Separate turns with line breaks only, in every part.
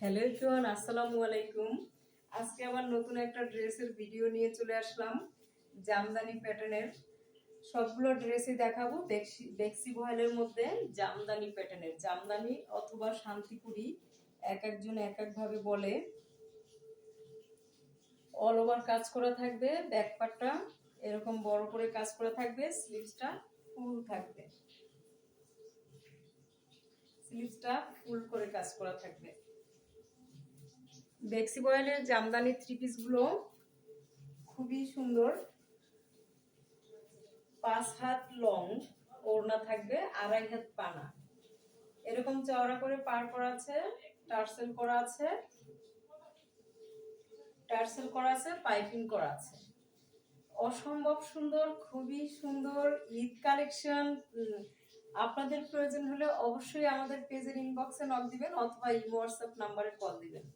Hello everyone, আসসালামু আলাইকুম। আজকে আবার নতুন একটা ড্রেসের ভিডিও নিয়ে চলে আসলাম, জামদানি প্যাটার্নের। সবগুলো ড্রেসই দেখাবো বেক্সি ভয়েলের মধ্যে জামদানি প্যাটার্নের। জামদানি অথবা শান্তিপুরি, এক একজন এক একভাবে বলে। অল ওভার কাজ করা থাকবে ব্যাক পার্টটা এরকম বড় করে কাজ করা থাকবে স্লিভসটা ফুল থাকবে। স্লিভসটা ফুল করে কাজ করা থাকবে। বেক্সি বয়েলের জামদানি থ্রি পিসগুলো খুবই সুন্দর। পাঁচ হাত লং ওড়না থাকবে, আড়াই হাত পানা। এরকম চওড়া করে পার করা আছে, টার্সেল করা আছে। টার্সেল করা আছে, পাইপিং করা আছে। অসম্ভব সুন্দর, খুবই সুন্দর ঈদ কালেকশন। আপনাদের প্রয়োজন হলে অবশ্যই আমাদের পেজের ইনবক্সে নক দিবেন, অথবা ইমো হোয়াটসঅ্যাপ নাম্বারে কল দিবেন।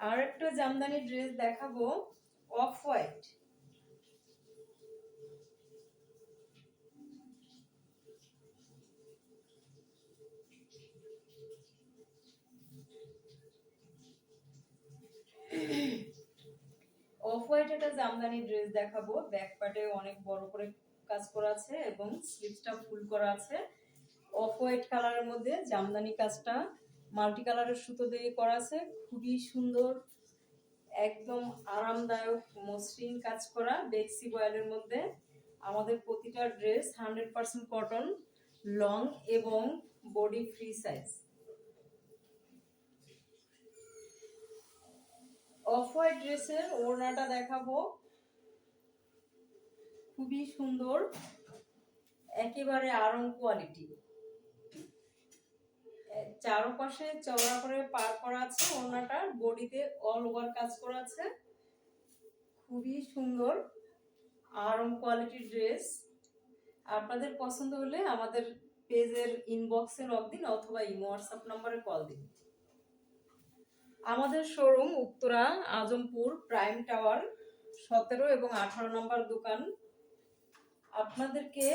আর একটা জামদানি ড্রেস দেখাবো অফ হোয়াইট অফ হোয়াইট একটা জামদানি ড্রেস দেখাবো ব্যাক পার্টে অনেক বড় করে কাজ করা আছে এবং স্লিভসটা ফুল করা আছে। অফ হোয়াইট কালারের মধ্যে জামদানি কাজটা মাল্টি কালারের সুতো দিয়ে করা আছে। খুবই সুন্দর, একদম আরামদায়ক, মসৃণ কাজ করা বেক্সি বয়েলের মধ্যে। আমাদের প্রতিটা dress hundred percent cotton long এবং body free size off white ড্রেসের ওড়নাটা দেখাবো। খুবই সুন্দর, একেবারে আরং কোয়ালিটি চারপাশে চওড়া করে পার করা আছে ওড়নাটার বডিতে অল ওভার কাজ করা আছে। খুবই সুন্দর আরং কোয়ালিটির ড্রেস আপনাদের পছন্দ হলে আমাদের পেজের ইনবক্সে লগ দিন অথবা ইমো হোয়াটসঅ্যাপ নাম্বারে কল দিন। আমাদের showroom Uttara, Azampur prime tower সতেরো এবং আঠারো নম্বর দোকান। আপনাদেরকে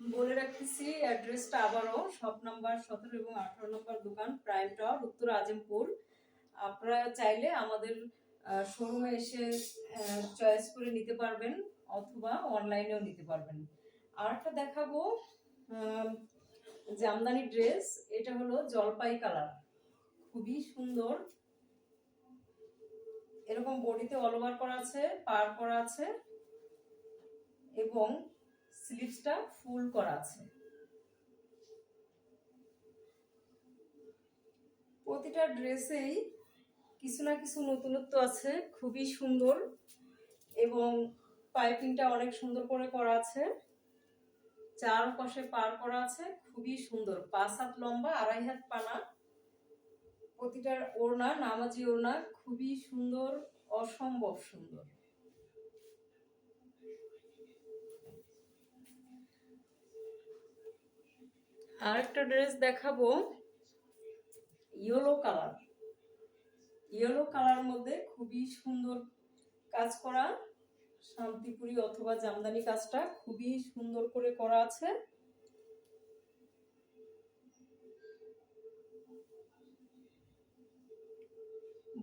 বলে রাখতেছি, অ্যাড্রেসটা আবারও শপ নাম্বার সতেরো এবং আঠারো নম্বর দোকান, প্রাইম টাওয়ার, উত্তর আজমপুর। আপনারা চাইলে আমাদের শোরুমে এসে চয়েস করে নিতে পারবেন অথবা অনলাইনেও নিতে পারবেন। আর একটা দেখাবো জামদানি ড্রেস, এটা হলো জলপাই কালার। খুবই সুন্দর। এরকম বডিতে অল ওভার করা আছে, পার করা আছে। এবং স্লিভসটা ফুল করা আছে। প্রতিটা ড্রেসেই কিছু না কিছু নতুনত্ব আছে, খুবই সুন্দর এবং পাইপিংটা অনেক সুন্দর করে করা আছে। চার পাশে পার করা আছে, খুবই সুন্দর। পাঁচ হাত লম্বা, আড়াই হাত পানা। প্রতিটার ওড়না, নামাজি ওড়না, খুবই সুন্দর, অসম্ভব সুন্দর। আরেকটা ড্রেস দেখাবো। Yellow colour. ইয়েলো কালার মধ্যে খুবই সুন্দর কাজ করা শান্তিপুরি অথবা জামদানি কাজটা খুবই সুন্দর করে করা আছে।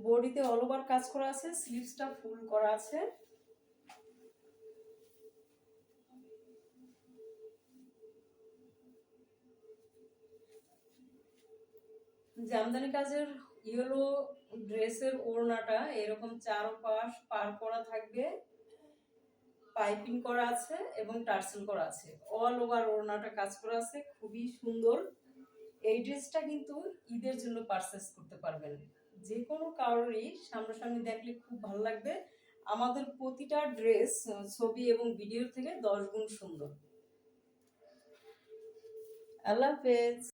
বডিতে অল ওভার কাজ করা আছে স্লিভসটা ফুল করা আছে। জামদানি কাজের ইয়েলো ড্রেসের ওড়নাটা এরকম চারপাশ পার করা থাকবে পাইপিং করা আছে এবং টার্সেল করা আছে। অল ওভার ওড়নাটা কাজ করা আছে, খুবই সুন্দর। এই ড্রেসটা কিন্তু ঈদের জন্য পারচেস করতে পারবেন। যে কোনো কারোরই সামনাসামনি দেখলে খুব ভালো লাগবে। আমাদের প্রতিটা ড্রেস ছবি এবং ভিডিও থেকে দশ গুণ সুন্দর। আল্লাহ হাফেজ।